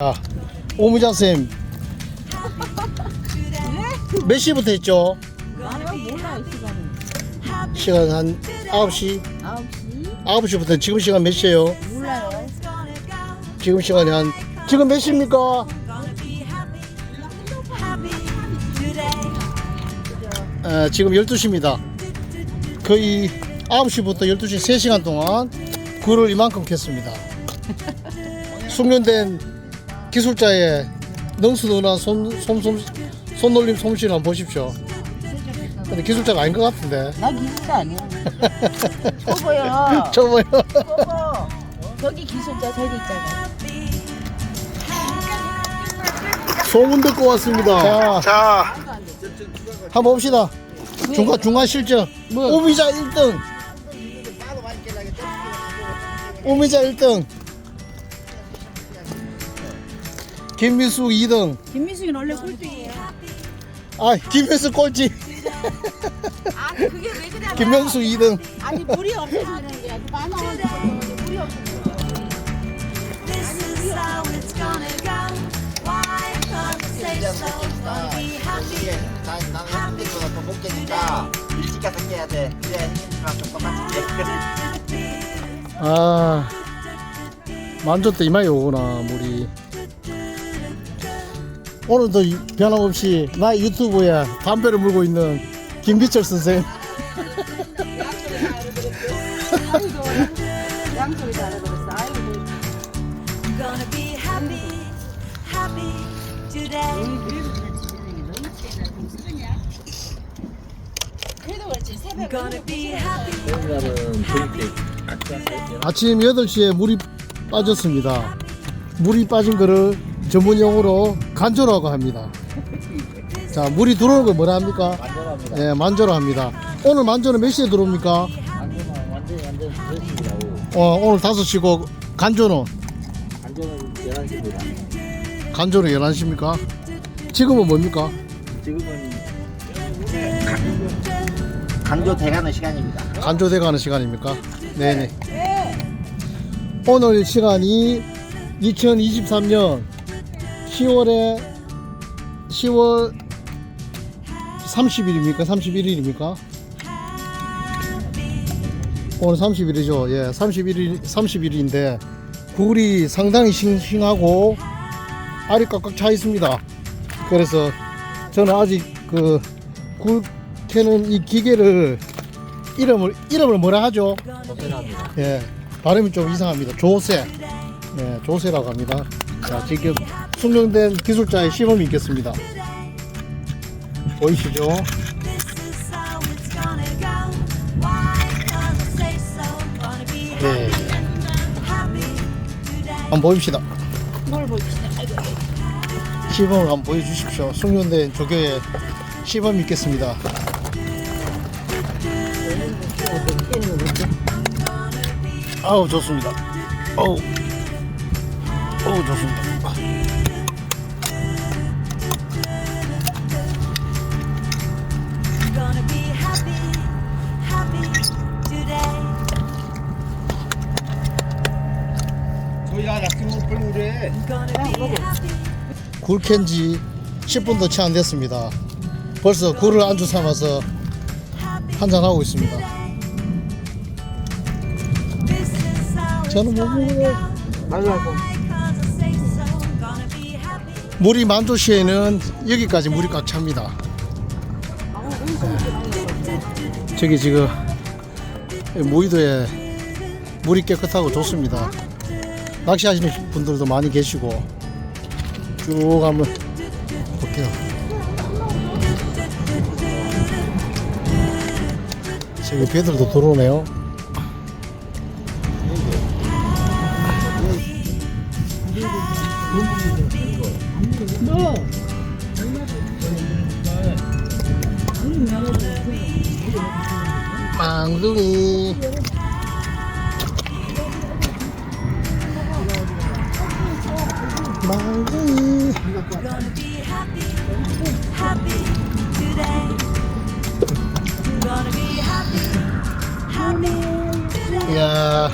아, 오무장 쌤. 몇 시부터 했죠? 시간은 시간 한 9시? 9시 9시부터 지금 시간 몇 시예요? 몰라요 지금 시간이 한 지금 몇 시입니까? 에, 지금 12시입니다. 거의 9시부터 12시 3시간 동안 굴을 이만큼 캤습니다. 숙련된 기술자의 능수능란한 손, 손, 손, 손놀림 솜씨를 한번 보십시오. 근데 기술자가 아닌 것 같은데. 나 기술자 아니야 초보야 저 뭐요? 초보 저기 기술자 저기 있잖아 소문 듣고 왔습니다. 자, 자, 한번 봅시다. 중간 중간 실적. 뭐? 오미자 1등. 오미자 1등. 김민수 2등. 김미숙이 원래 꼴등이에요 아, 김민수 꼴찌. 아 그게 왜 그래 김명수 2등. 아니 물이 없어서 그런 거야 많아 물이 없어서 This is how it's gonna go. Why can't say so? Gonna be happy. 나, 나는 못 깨니까 일찍 가서 깨야 돼. 그래야 똑같이 깨. 아, 만졌대 이마에 오구나 물이. 오늘도 이- 변함없이 나의 유튜브에 담배를 물고 있는 김기철 선생. 양소리 잘해버렸어 아이고 Gonna be happy, happy today. 그래도 그렇지 새벽에 Gonna be happy. 아침 8시에 물이 빠졌습니다. 물이 빠진 거를 전문 용어로 간조라고 합니다. 자, 물이 들어오는 걸 뭐라 합니까? 만져랍니다. 예, 만조라 합니다. 오늘 만조는 몇 시에 들어옵니까? 안전은 완전히 완전 그렇습니다고. 어, 오늘 5시고 간조는 안전은 11시입니다. 간조는 11시입니까? 지금은 뭡니까? 지금은 강조 대가는 시간입니다. 간조돼 가는 시간입니까? 네네. 오늘 시간이 2023년 10월에 10월 30일입니까? 31일입니까? 오늘 30일이죠. 예, 31일 30일인데 굴이 상당히 싱싱하고 알이 꽉꽉 차 있습니다. 그래서 저는 아직 그굴 캐는 이 기계를 이름을 이름을 뭐라 하죠? 고생합니다. 예, 발음이 좀 이상합니다. 조세. 네, 조세라고 합니다. 자, 지금 숙련된 기술자의 시범이 있겠습니다. 보이시죠? 네. 한번 보입시다. 뭘 아이고 시범을 한번 보여주십시오. 숙련된 조교의 시범이 있겠습니다. 아우 좋습니다. 어우, 어우 좋습니다. Happy. 굴 캔지 10분도 채 안 됐습니다. 벌써 굴을 안주 삼아서 한잔 하고 있습니다. 저는 뭐 먹어요. 말라고. Why can't say so? Gonna be happy. 물이 만조시에는 여기까지 물이 꽉 찹니다. 저기 지금 무의도에 물이 깨끗하고 좋습니다. 낚시하시는 분들도 많이 계시고 쭉 한번 볼게요. 저기 배들도 들어오네요. 망둥이 멀리 이야.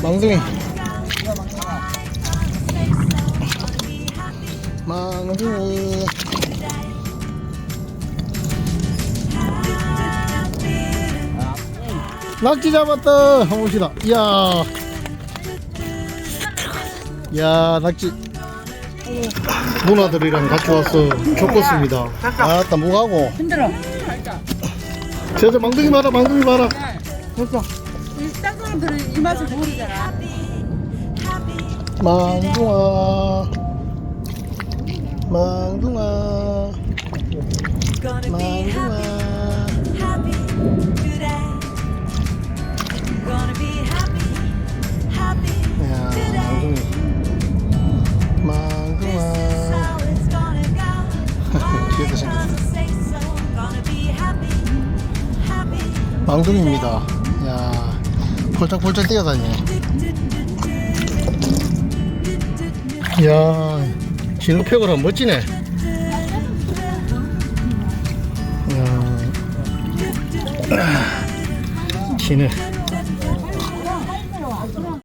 망둥이. 망둥이. 아, 낙지 잡았다. 오시다. 이야. 야, 낙지. 누나들이랑 같이 와서 좋겠습니다. 아따, 뭐하고. 힘들어. 저, 저, 망둥이 봐라, 망둥이 봐라. 벌써. 이 쌍둥이들은 이 맛을 모르잖아. 망둥아. 망둥아. 망둥아. 망둥이입니다. 야, 폴짝폴짝 뛰어다니네. 야, 진흙팩으로 멋지네. 야, 진흙.